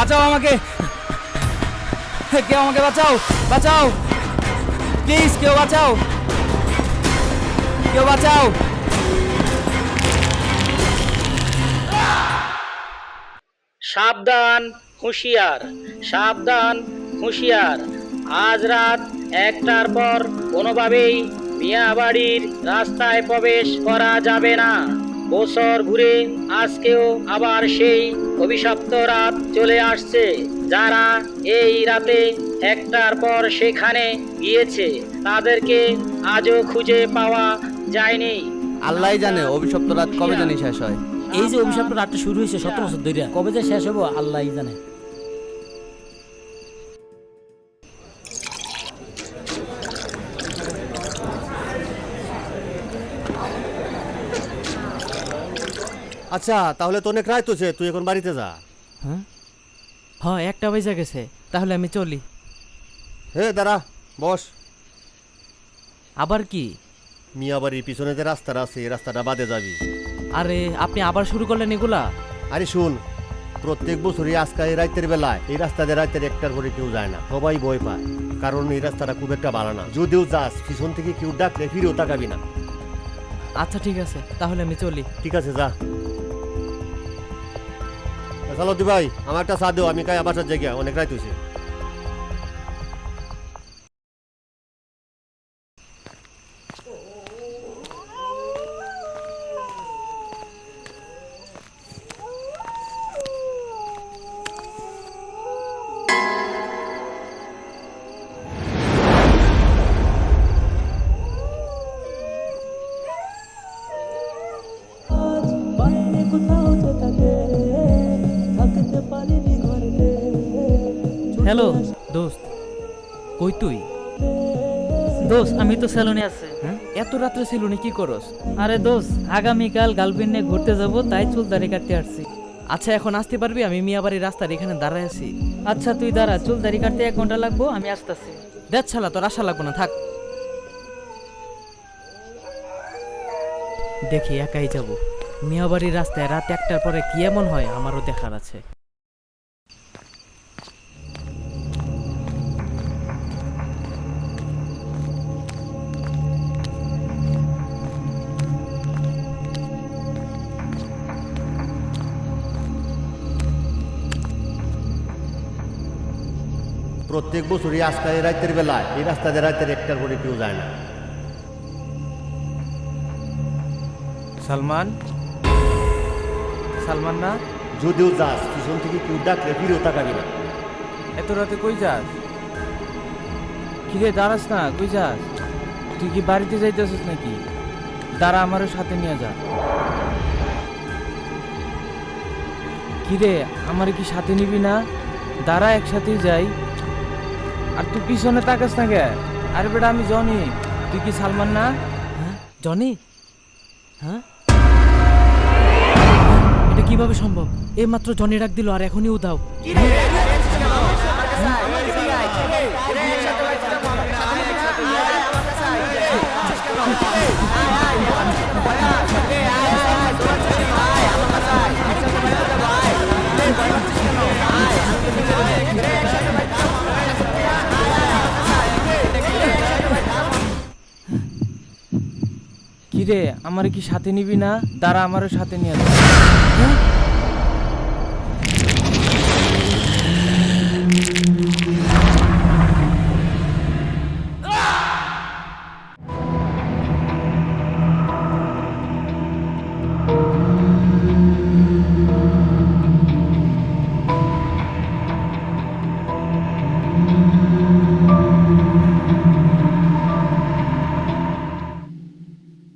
বাঁচাও আমাকে। কেউ আমাকে বাঁচাও বাঁচাও। প্লিজ কেউ বাঁচাও। কেউ বাঁচাও। সাবধান, হুঁশিয়ার। সাবধান, হুঁশিয়ার। আজ রাত একটার পর কোনোভাবেই মিয়াবাড়ির রাস্তায় প্রবেশ করা যাবে না। বছর ঘুরে আজকেও আবার সেই অভিশপ্ত রাত চলে আসছে। যারা এই রাতে একটার পর সেখানে গিয়েছে তাদেরকে আজও খুঁজে পাওয়া যায়নি। আল্লাহ জানে অভিশপ্ত রাত কবে জানি শেষ হয়। এই যে অভিশপ্ত রাতটা শুরু হয়েছে সতেরো বছর ধরে কবে যে শেষ হব আল্লাহ জানে। আচ্ছা তাহলে তো অনেক রায় তোছে তুই এখন বাড়িতে যা। হ্যাঁ? হ্যাঁ একটা বেজে গেছে তাহলে আমি চলি। হে দাঁড়া বস। আবার কি? মিয়া বাড়ির পিছনে যে রাস্তাটা আছে এই রাস্তাটা বাদে যাবি। আরে আপনি আবার শুরু করলেন এগুলা? আরে শুন প্রত্যেক বছরই আজকাল এই রাতের বেলায় এই রাস্তা দিয়ে রাতের একটার করে কেউ যায় না সবাই ভয় পায়। কারণ এই রাস্তাটা খুব একটা ভালো না। যদিও যাস পিছন থেকে কেউ ডাকলে ফিরেও তাকাবি না। আচ্ছা ঠিক আছে তাহলে আমি চলি। ঠিক আছে যা। সালতি ভাই আমার একটা চা দিও আমি কাই সাথে জায়গা অনেক রাত হয়েছে হ্যালো দোস্ত কই তুই? দোষ আমি তো সেলুনে আছি। হ্যাঁ? এত রাত্রে ছিল নি কি করস? আরে দোষ আগামীকাল গার্লফ্রেন্ড নিয়ে ঘুরতে যাব তাই চুল দাড়ি কাটতে আসছি। আচ্ছা এখন আসতে পারবি? আমি মিয়াবাড়ির রাস্তার এখানে দাঁড়ায় আছি। আচ্ছা তুই দাঁড়া চুল দাড়ি কাটতে এক ঘণ্টা লাগবো আমি আসতেছি। দেখ ছালা তোর আশা লাগবো না থাক। দেখি একাই যাব। মিয়াবাড়ির রাস্তায় রাত একটার পরে কি এমন হয় আমারও দেখার আছে। প্রত্যেক আজকাল এই রাতের বেলায় এই রাস্তা দিয়ে রাতের একটার করে কেউ যায় না। সালমান? সালমান না? যদিও যাস পিছন থেকে কেউ ডাকলে ফিরেও তাকাবি না। এত রাতে কই যাস? কিরে দাঁড়াস না কই যাস? তুই কি বাড়িতে যাইতেছিস নাকি? দাঁড়া আমারও সাথে নিয়ে যা। কিরে আমার কি সাথে নিবি না? দাঁড়া একসাথেই যাই। আর তুই পিছনে তাকাস না কে? আরে বেটা আমি জনি। তুই কি সালমান না? হ্যাঁ? জনি? হ্যাঁ? এটা কীভাবে সম্ভব? এই মাত্র জনি ডাক দিল আর এখনই উদাও কিরে আমার কি সাথে নিবি না দাঁড়া আমারও সাথে নিয়ে?